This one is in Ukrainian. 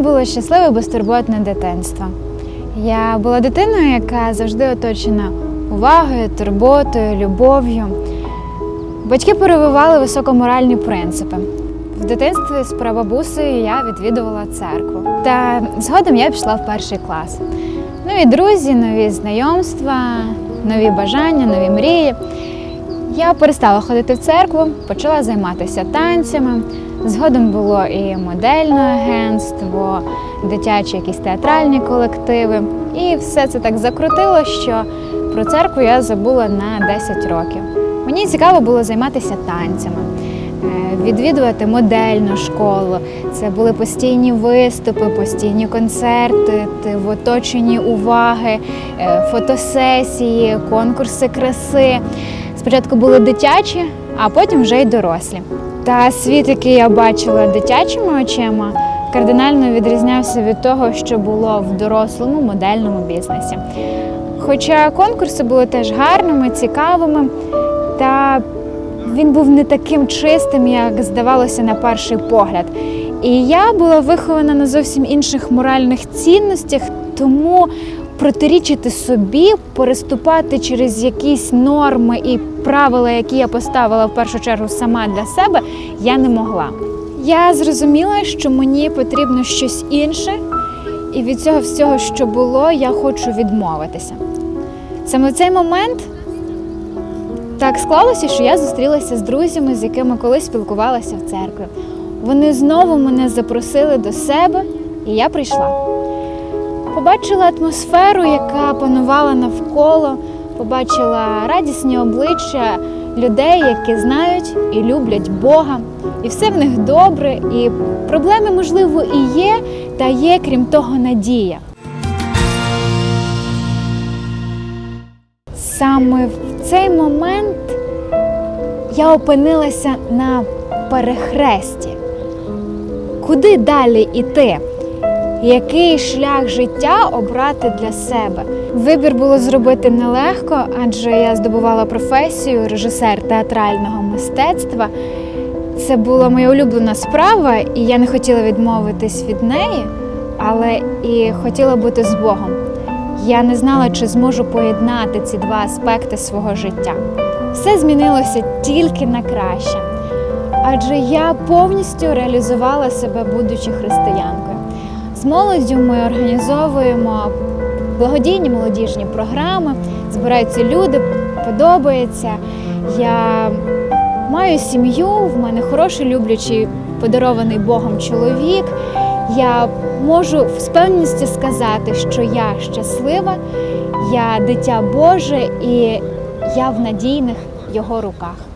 Мене було щасливе безтурботне дитинство. Я була дитиною, яка завжди оточена увагою, турботою, любов'ю. Батьки перевивали високоморальні принципи. В дитинстві з прабабусею я відвідувала церкву. Та згодом я пішла в перший клас. Нові друзі, нові знайомства, нові бажання, нові мрії. Я перестала ходити в церкву, почала займатися танцями. Згодом було і модельне агентство, дитячі якісь театральні колективи. І все це так закрутило, що про церкву я забула на 10 років. Мені цікаво було займатися танцями, е, відвідувати модельну школу. Це були постійні виступи, постійні концерти, в оточенні уваги, е, фотосесії, конкурси краси. Спочатку були дитячі, а потім вже й дорослі. Та світ, який я бачила дитячими очима, кардинально відрізнявся від того, що було в дорослому модельному бізнесі. Хоча конкурси були теж гарними, цікавими, та він був не таким чистим, як здавалося на перший погляд. І я була вихована на зовсім інших моральних цінностях, тому протирічити собі, переступати через якісь норми і правила, які я поставила в першу чергу сама для себе, я не могла. Я зрозуміла, що мені потрібно щось інше, і від цього всього, що було, я хочу відмовитися. Саме в цей момент так склалося, що я зустрілася з друзями, з якими колись спілкувалася в церкві. Вони знову мене запросили до себе, і я прийшла. Побачила атмосферу, яка панувала навколо, побачила радісні обличчя людей, які знають і люблять Бога. І все в них добре, і проблеми, можливо, і є, та є, крім того, надія. Саме в цей момент я опинилася на перехресті. Куди далі йти? Який шлях життя обрати для себе? Вибір було зробити нелегко, адже я здобувала професію режисер театрального мистецтва. Це була моя улюблена справа, і я не хотіла відмовитись від неї, але і хотіла бути з Богом. Я не знала, чи зможу поєднати ці два аспекти свого життя. Все змінилося тільки на краще, адже я повністю реалізувала себе, будучи християнкою. З молоддю ми організовуємо благодійні молодіжні програми, збираються люди, подобається. Я маю сім'ю, в мене хороший, люблячий, подарований Богом чоловік. Я можу з певністю сказати, що я щаслива, я дитя Боже і я в надійних його руках.